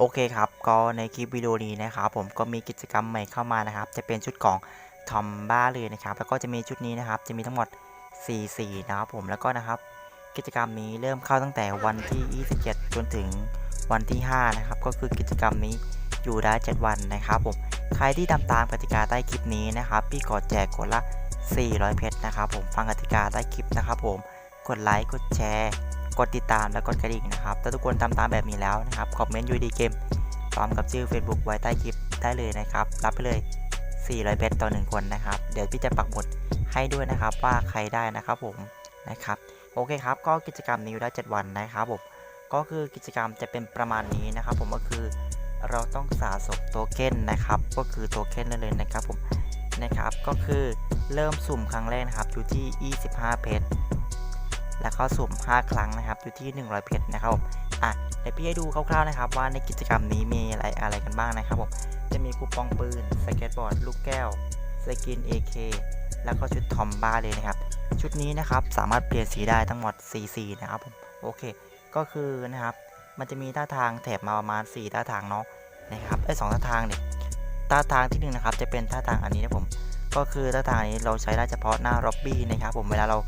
โอเคครับก็ในคลิปวิดีโอนี้นะครับผมก็มีกิจกรรมใหม่เข้ามานะครับ จะเป็นชุดของทอมบ้าเลยนะครับ แล้วก็จะมีชุดนี้นะครับ จะมีทั้งหมด4สีนะครับผมแล้วก็นะครับ กิจกรรมนี้เริ่มเข้าตั้งแต่วันที่ 27 จนถึงวันที่ 5 นะครับ ก็คือกิจกรรมนี้อยู่ได้ 7 วันนะครับผมใครที่ทำตามกติกาใต้คลิปนี้นะครับ พี่ขอแจกคนละ 400 เพชรนะครับผมฟังกติกาใต้คลิปนะครับผมกดไลค์กดแชร์ กดติดตามและกดกระดิ่งนะครับ ถ้าทุกคนทำตามแบบนี้แล้วนะครับ คอมเมนต์ยูดีเกมพร้อมกับชื่อ Facebook ไว้ใต้คลิปได้เลยนะครับ รับไปเลย 400เพชรต่อ 1 คนนะครับ เดี๋ยวพี่จะปักหมุดให้ด้วยนะครับว่าใครได้นะครับผมนะครับ โอเคครับ ก็กิจกรรมนี้อยู่ได้7วันนะครับผม ก็คือกิจกรรมจะเป็นประมาณนี้นะครับ ผมก็คือเราต้องสะสมโทเค็นนะครับ ก็คือโทเค็นนั่นเลยนะครับผมนะครับ ก็คือเริ่มสุ่มครั้งแรกนะครับอยู่ที่ 25 เพชร แล้วก็สุ่ม 5 ครั้งนะครับอยู่ที่ 100 เพชรนะครับผมอะเดี๋ยวพี่ให้ดูคร่าวๆนะครับว่าในกิจกรรมนี้มีอะไรอะไรกันบ้างนะครับผมจะมีคูปองปืนสเก็ตบอร์ดลูกแก้วสกิน AK แล้วก็ชุดทอมบ้าเลยนะครับ ชุดนี้นะครับสามารถเปลี่ยนสีได้ทั้งหมด 4 สีนะครับผมโอเค ก็คือนะครับมันจะมีท่าทางแถบมาประมาณ 4 ท่าทางเนาะนะครับไอ้ยสองท่าทางเนี่ยท่าทางที่หนึ่งนะครับจะเป็นท่าทางอันนี้นะผมก็คือท่าทางนี้เราใช้ได้เฉพาะหน้าล็อบบี้นะครับผมเวลาเรา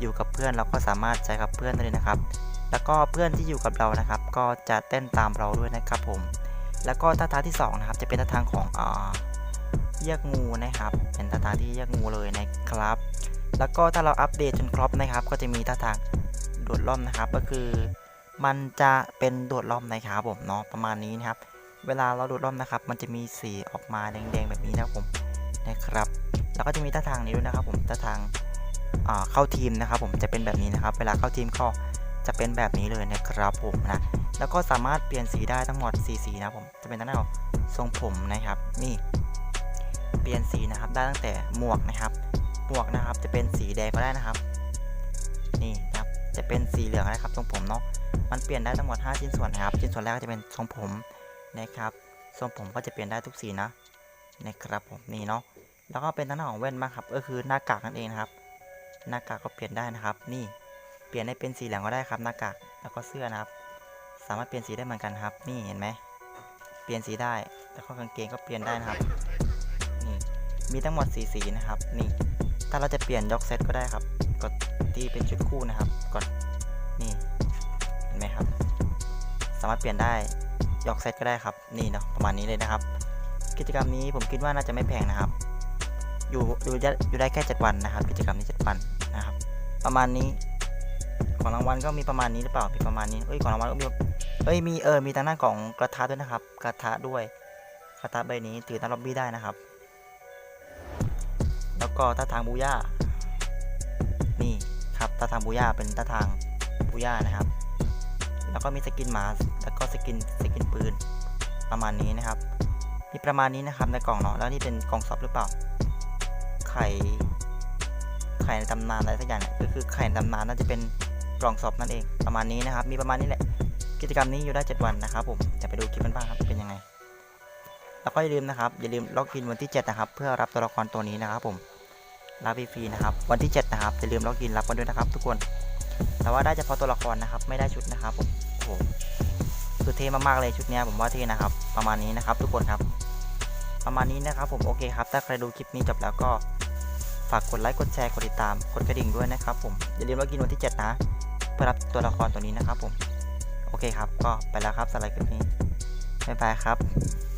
อยู่กับเพื่อนเราก็สามารถใช้กับเพื่อนได้เลยนะครับ แล้วก็เพื่อนที่อยู่กับเรานะครับ ก็จะเต้นตามเราด้วยนะครับผม แล้วก็ท่าทางที่สองนะครับจะเป็นท่าทางของอ่าเยียกงูนะครับ เป็นท่าทางที่เยียกงูเลยนะครับ แล้วก็ถ้าเราอัปเดตจนครบนะครับ ก็จะมีท่าทางโดดร่มนะครับ ก็คือ มันจะเป็นโดดร่มนะครับผมเนาะประมาณนี้นะครับ เวลาเราโดดร่มนะครับ มันจะมีสีออกมาแดงๆแบบนี้นะครับผมนะครับ แล้วก็จะมีท่าทางนี้ด้วยนะครับผมท่าทาง เข้าทีมนะครับ ผมจะเป็นแบบนี้นะครับ เวลาเข้าทีมก็จะเป็นแบบนี้เลยนะครับผมนะแล้วก็สามารถเปลี่ยนสีได้ทั้งหมดสีสีนะผมจะเป็นตั้งแต่ทรงผมนะครับ นี่ เปลี่ยนสีนะครับได้ตั้งแต่หมวกนะครับหมวกนะครับ จะเป็นสีแดงก็ได้นะครับ นี่นะครับจะเป็นสีเหลืองนะครับทรงผมเนาะมันเปลี่ยนได้ทั้งหมด 5 ชิ้นส่วนนะครับชิ้นส่วนแรกจะเป็นทรงผมนะครับทรงผมก็จะเปลี่ยนได้ทุกสีนะนะครับผมนี่เนาะแล้วก็เป็นทั้งหน้าของแว่นมากครับก็คือหน้ากากนั่นเองนะครับ หน้ากากก็เปลี่ยนได้นะครับ นี่เปลี่ยนให้เป็นสีเหลืองก็ได้ครับหน้ากากแล้วก็เสื้อนะครับ สามารถเปลี่ยนสีได้เหมือนกันครับ นี่เห็นไหมเปลี่ยนสีได้ แล้วก็กางเกงก็เปลี่ยนได้นะครับ นี่มีทั้งหมดสีสีนะครับ นี่ ถ้าเราจะเปลี่ยนยกเซตก็ได้ครับ กดที่เป็นชุดคู่นะครับ กดนี่เห็นไหมครับ สามารถเปลี่ยนได้ยกเซตก็ได้ครับ นี่เนาะประมาณนี้เลยนะครับ กิจกรรมนี้ผมคิดว่าน่าจะไม่แพงนะครับ อยู่อยู่ได้อยู่ได้แค่7วันนะครับ กิจกรรมนี้7วันนะครับ ประมาณนี้ ของรางวัลก็มีประมาณนี้หรือเปล่ามีประมาณนี้เอ้ยของรางวัลก็มีเอ้ยมีเออมีทางด้านของกระทะด้วยนะครับ กระทะด้วยกระทะใบนี้ถือตามล็อบบี้ได้นะครับ แล้วก็ท่าทางบูย่านี่ครับท่าทางบูย่าเป็นท่าทางบูย่านะครับ แล้วก็มีสกินหมาแล้วก็สกินสกินปืนประมาณนี้นะครับมีประมาณนี้นะครับในกล่องเนาะแล้วนี่เป็นกล่องซอฟหรือเปล่า ไข่ไข่ในตำนานอะไรสักอย่างเนี่ยก็คือไข่ในตำนานน่าจะเป็นกล่องซอฟนั่นเองประมาณนี้นะครับ มีประมาณนี้แหละ กิจกรรมนี้อยู่ได้ 7 วันนะครับผมจะไปดูคลิปกันบ้างครับเป็นยังไง แล้วก็อย่าลืมนะครับอย่าลืมล็อกอินวันที่ 7 นะครับ เพื่อรับตัวละครตัวนี้นะครับผมรับฟรีนะครับวันที่ 7 นะครับอย่าลืมล็อกอินรับกันด้วยนะครับ ทุกคน แต่ว่าได้เฉพาะตัวละครนะครับไม่ได้ชุดนะครับผมโอ้โหคือเท่มากๆเลยชุดเนี้ยผมว่าเท่นะครับ ประมาณนี้นะครับ ทุกคนครับ ประมาณนี้นะครับผมโอเคครับ ถ้าใครดูคลิปนี้จบแล้วก็ ฝากกดไลค์กดแชร์กดติดตามกดกระดิ่งด้วยนะครับผมอย่าลืมว่ากินวันที่ 7 นะเพื่อรับตัวละครตัวนี้นะครับผม โอเคครับ ก็ไปแล้วครับสำหรับคลิปนี้บ๊ายบายครับ